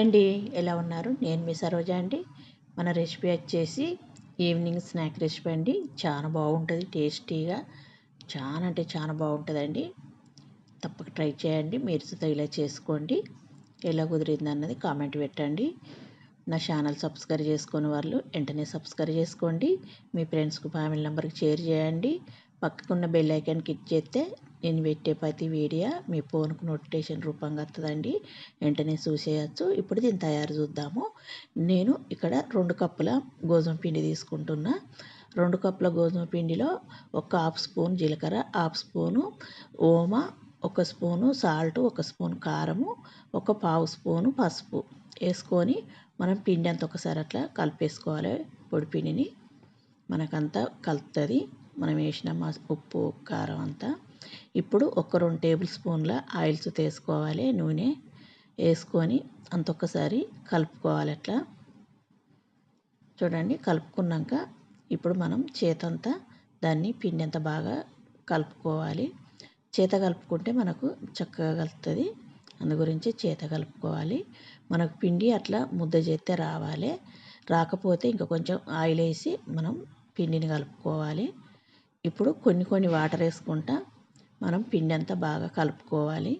అండి ఎలా ఉన్నారు? నేను మీ సరోజ అండి. మన రెసిపీ వచ్చేసి ఈవినింగ్ స్నాక్ రెసిపీ అండి. చాలా బాగుంటుంది టేస్టీగా. చాలా అంటే చాలా బాగుంటుందండి. తప్పక ట్రై చేయండి మీరు ఇలా చేసుకోండి. ఎలా కుదిరింది అన్నది కామెంట్ పెట్టండి. నా ఛానల్ సబ్స్క్రైబ్ చేసుకుని వాళ్ళు వెంటనే సబ్స్క్రైబ్ చేసుకోండి. మీ ఫ్రెండ్స్కి ఫ్యామిలీ నెంబర్కి షేర్ చేయండి. పక్కకున్న బెల్ ఐకాన్ క్లిక్ చేస్తే నేను పెట్టే ప్రతి వీడియో మీ ఫోన్కు నోటిఫికేషన్ రూపంగా వస్తుందండి. వెంటనే చూసేయచ్చు. ఇప్పుడు దీన్ని తయారు చూద్దాము. నేను ఇక్కడ రెండు కప్పుల గోధుమ పిండి తీసుకుంటున్నా. రెండు కప్పుల గోధుమ పిండిలో ఒక హాఫ్ స్పూన్ జీలకర్ర హాఫ్ స్పూను ఓమ ఒక స్పూను సాల్ట్ ఒక స్పూన్ కారము ఒక పావు స్పూను పసుపు వేసుకొని మనం పిండి అంత ఒకసారి అట్లా కలిపేసుకోవాలి పొడి పిండిని. మనకంతా కలుపుతుంది. మనం వేసిన ఉప్పు కారం అంతా. ఇప్పుడు ఒక రెండు టేబుల్ స్పూన్ల ఆయిల్స్ తీసుకోవాలి నూనె వేసుకొని అంత ఒక్కసారి కలుపుకోవాలి అట్లా. చూడండి కలుపుకున్నాక ఇప్పుడు మనం చేతంతా దాన్ని పిండి అంతా బాగా కలుపుకోవాలి. చేత కలుపుకుంటే మనకు చక్కగా కలుపుతుంది. అందు గురించి చేత కలుపుకోవాలి. మనకు పిండి అట్లా ముద్ద చేస్తే రావాలి. రాకపోతే ఇంకా కొంచెం ఆయిల్ వేసి మనం పిండిని కలుపుకోవాలి. ఇప్పుడు కొన్ని కొన్ని వాటర్ వేసుకుంటా మనం పిండి అంతా బాగా కలుపుకోవాలి.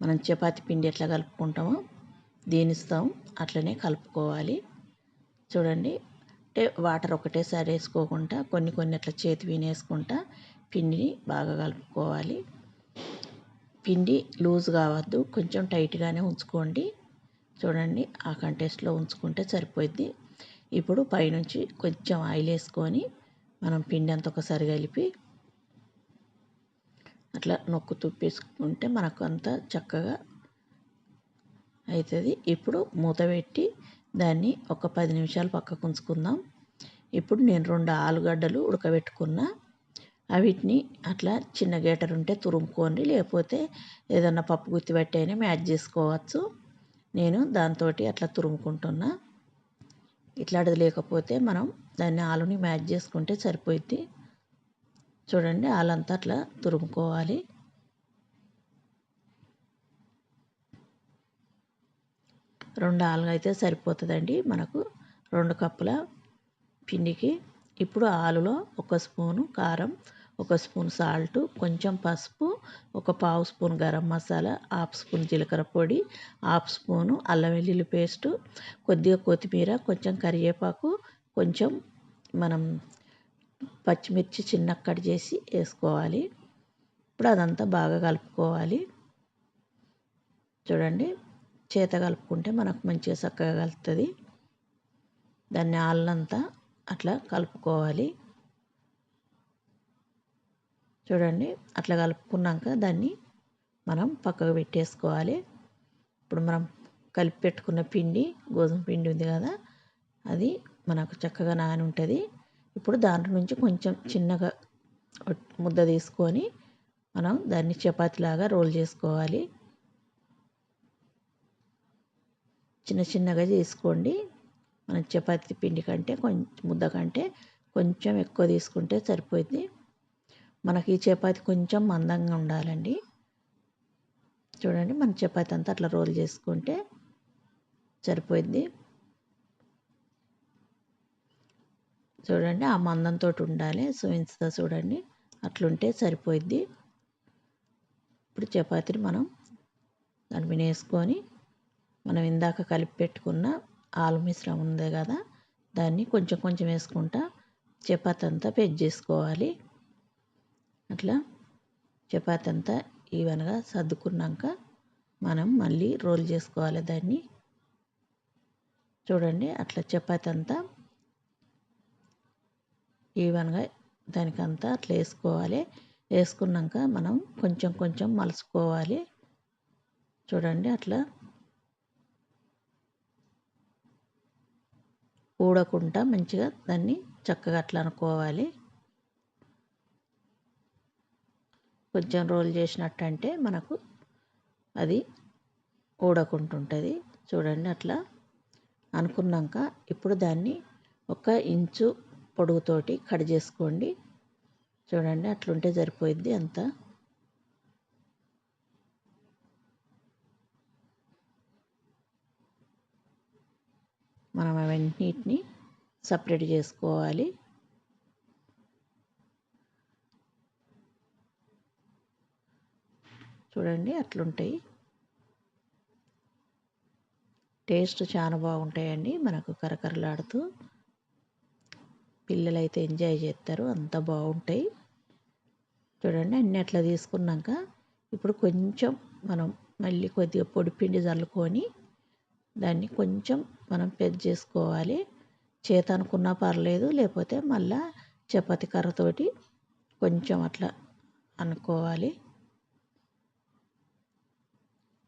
మనం చపాతి పిండి ఎట్లా కలుపుకుంటామో దీనిస్తాం అట్లనే కలుపుకోవాలి. చూడండి. అంటే వాటర్ ఒకటేసారి వేసుకోకుండా కొన్ని కొన్ని అట్లా చేతి వినేసుకుంటా పిండిని బాగా కలుపుకోవాలి. పిండి లూజ్ కావద్దు. కొంచెం టైట్గానే ఉంచుకోండి. చూడండి. ఆ కంటెస్ట్లో ఉంచుకుంటే సరిపోద్ది ఇప్పుడు పైనుంచి కొంచెం ఆయిల్ వేసుకొని మనం పిండి అంతా ఒకసారి కలిపి అట్లా నొక్కు తుప్పేసుకుంటే మనకు అంతా చక్కగా అవుతుంది ఇప్పుడు మూత పెట్టి దాన్ని ఒక పది నిమిషాలు పక్కకు ఉంచుకుందాం ఇప్పుడు నేను రెండు ఆలుగడ్డలు ఉడకబెట్టుకున్నా. వీటిని అట్లా చిన్న గేటర్ ఉంటే తురుముకోండి. లేకపోతే ఏదన్నా పప్పు గుత్తి పెట్టి అయినా మ్యాచ్ చేసుకోవచ్చు. నేను దాంతో అట్లా తురుముకుంటున్నా. ఇట్లాంటిది లేకపోతే మనం దాన్ని ఆలుని మ్యాచ్ చేసుకుంటే సరిపోద్ది చూడండి వాళ్ళంతా అట్లా తురుముకోవాలి. రెండు ఆలుగా అయితే సరిపోతుందండి మనకు. రెండు కప్పుల పిండికి ఇప్పుడు ఆలులో ఒక స్పూను కారం ఒక స్పూన్ సాల్ట్ కొంచెం పసుపు ఒక పావు spoon garam masala half spoon జీలకర్ర పొడి హాఫ్ స్పూను అల్లం వెల్లుల్లి పేస్టు కొద్దిగా కొత్తిమీర కొంచెం కరివేపాకు కొంచెం మనం పచ్చిమిర్చి చిన్న కట్ చేసి వేసుకోవాలి. ఇప్పుడు అదంతా బాగా కలుపుకోవాలి. చూడండి చేత కలుపుకుంటే మనకు మంచిగా చక్కగా కలుపుతుంది. దాన్ని ఆళ్ళంతా అట్లా కలుపుకోవాలి. చూడండి అట్లా కలుపుకున్నాక దాన్ని మనం పక్కకు పెట్టేసుకోవాలి. ఇప్పుడు మనం కలిపి పెట్టుకున్న పిండి గోధుమ పిండి ఉంది కదా అది మనకు చక్కగా నాని ఉంటుంది ఇప్పుడు దాంట్లో నుంచి కొంచెం చిన్నగా ముద్ద తీసుకొని మనం దాన్ని చపాతీలాగా రోల్ చేసుకోవాలి. చిన్న చిన్నగా చేసుకోండి. మన చపాతీ పిండి కంటే కొంచెం ముద్ద కంటే కొంచెం ఎక్కువ తీసుకుంటే సరిపోయింది మనకి ఈ చపాతి కొంచెం మందంగా ఉండాలండి. చూడండి మన చపాతి అంతా అట్లా రోల్ చేసుకుంటే సరిపోయింది. చూడండి ఆ మందంతో ఉండాలి. చూపించుతా చూడండి అట్లుంటే సరిపోయిద్ది. ఇప్పుడు చపాతీని మనం దాని మీద వేసుకొని మనం ఇందాక కలిపి పెట్టుకున్న ఆలు మిశ్రమం ఉంది కదా దాన్ని కొంచెం కొంచెం వేసుకుంటా చపాతి అంతా పెజ్ చేసుకోవాలి. అట్లా చపాతి అంతా ఈవెన్గా సర్దుకున్నాక మనం మళ్ళీ రోల్ చేసుకోవాలి దాన్ని. చూడండి అట్లా చపాతి అంతా ఈవెన్గా దానికంతా అట్లా వేసుకోవాలి. వేసుకున్నాక మనం కొంచెం కొంచెం మలుచుకోవాలి. చూడండి అట్లా ఊడకుండా మంచిగా దాన్ని చక్కగా అట్లా అనుకోవాలి. కొంచెం రోల్ చేసినట్టు అంటే మనకు అది ఊడకుంటుంటుంది. చూడండి అట్లా అనుకున్నాక ఇప్పుడు దాన్ని ఒక ఇంచు పొడుగుతోటి కట్ చేసుకోండి. చూడండి అట్లుంటే సరిపోయిద్ది అంతా. మనం అవన్నిటిని సపరేట్ చేసుకోవాలి. చూడండి అట్లుంటాయి. టేస్ట్ చాలా బాగుంటాయండి మనకు కరకరలాడుతూ. పిల్లలైతే ఎంజాయ్ చేస్తారు. అంత బాగుంటాయి. చూడండి అన్ని అట్లా తీసుకున్నాక ఇప్పుడు కొంచెం మనం మళ్ళీ కొద్దిగా పొడి పిండి చల్లుకొని దాన్ని కొంచెం మనం పెద్ద చేసుకోవాలి. చేత అనుకున్నా పర్లేదు లేకపోతే మళ్ళా చపాతి కర్రతోటి కొంచెం అట్లా అనుకోవాలి.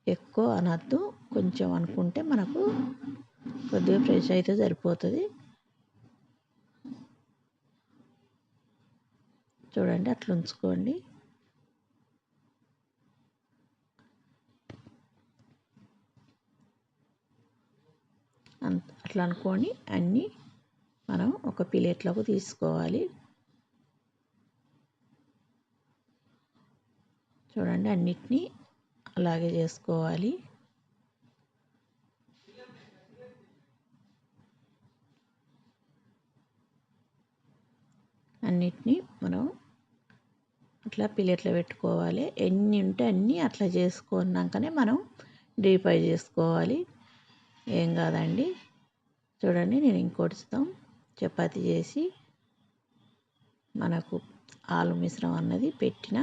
ఎక్కువ అనద్దు కొంచెం అనుకుంటే మనకు కొద్దిగా ఫ్రెష్ అయితే సరిపోతుంది. చూడండి అట్లా ఉంచుకోండి. అంత అట్లా అనుకొని అన్నీ మనం ఒక ప్లేట్లోకి తీసుకోవాలి. చూడండి అన్నిటినీ అలాగే చేసుకోవాలి. అన్నిటినీ మనం అట్లా పిల్లట్లో పెట్టుకోవాలి. ఎన్ని ఉంటే అన్నీ అట్లా చేసుకున్నాకనే మనం డీప్ ఫ్రై చేసుకోవాలి. ఏం కాదండి. చూడండి నేను ఇంకోటి ఇస్తాం చపాతి చేసి మనకు ఆలు మిశ్రమం అన్నది పెట్టిన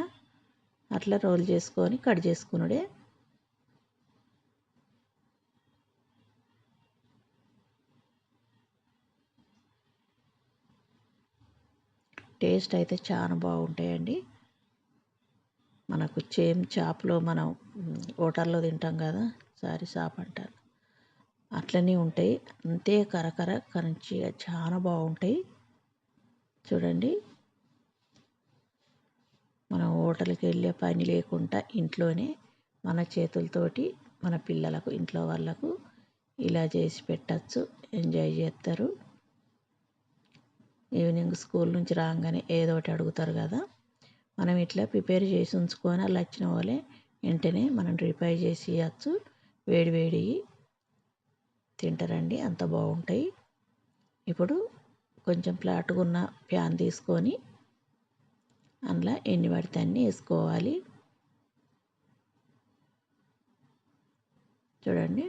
అట్లా రోల్ చేసుకొని కట్ చేసుకునుడే. టేస్ట్ అయితే చాలా బాగుంటాయండి. మనకు చేమ్ చేపలో మనం హోటల్లో తింటాం కదా సారీ షాప్ అంటారు. అట్లనే ఉంటాయి. అంతే కరకర కరంచిగా చాలా బాగుంటాయి. చూడండి. మనం హోటల్కి వెళ్ళే పని లేకుండా ఇంట్లోనే మన చేతులతోటి మన పిల్లలకు ఇంట్లో వాళ్ళకు ఇలా చేసి పెట్టచ్చు. ఎంజాయ్ చేస్తారు. ఈవినింగ్ స్కూల్ నుంచి రాగానే ఏదో ఒకటి అడుగుతారు కదా. మనం ఇట్లా ప్రిపేర్ చేసి ఉంచుకొని అలా వచ్చిన వాళ్ళే వెంటనే మనం రిపై చేసి ఇవ్వచ్చు వేడి వేడి తింటారండి అంత బాగుంటాయి. ఇప్పుడు కొంచెం ఫ్లాట్గా ఉన్న ప్యాన్ తీసుకొని అందులో ఎన్ని పడితే అన్నీ వేసుకోవాలి. చూడండి.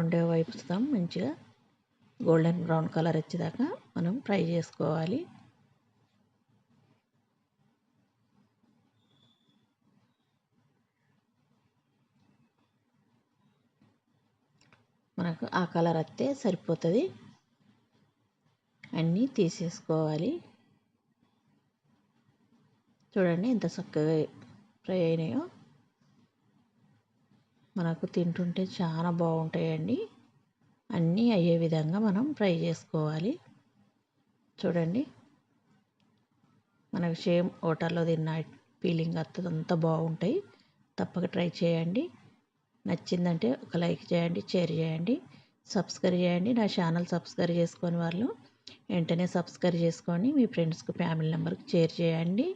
రెండో వైపుస్తాం మంచిగా గోల్డెన్ బ్రౌన్ కలర్ వచ్చేదాకా మనం ఫ్రై చేసుకోవాలి. మనకు ఆ కలర్ వస్తే సరిపోతుంది. అన్నీ తీసేసుకోవాలి. చూడండి ఎంత చక్కగా ఫ్రై అయినాయో. మనకు తింటుంటే చాలా బాగుంటాయండి. అన్నీ అయ్యే విధంగా మనం ఫ్రై చేసుకోవాలి. చూడండి. మనకు సేమ్ హోటల్లో తిన్న ఫీలింగ్ అంత బాగుంటాయి. తప్పక ట్రై చేయండి. నచ్చిందంటే ఒక లైక్ చేయండి షేర్ చేయండి సబ్స్క్రైబ్ చేయండి. నా ఛానల్ సబ్స్క్రైబ్ చేసుకొని వాళ్ళు వెంటనే సబ్స్క్రైబ్ చేసుకొని మీ ఫ్రెండ్స్కి ఫ్యామిలీ మెంబర్కి షేర్ చేయండి.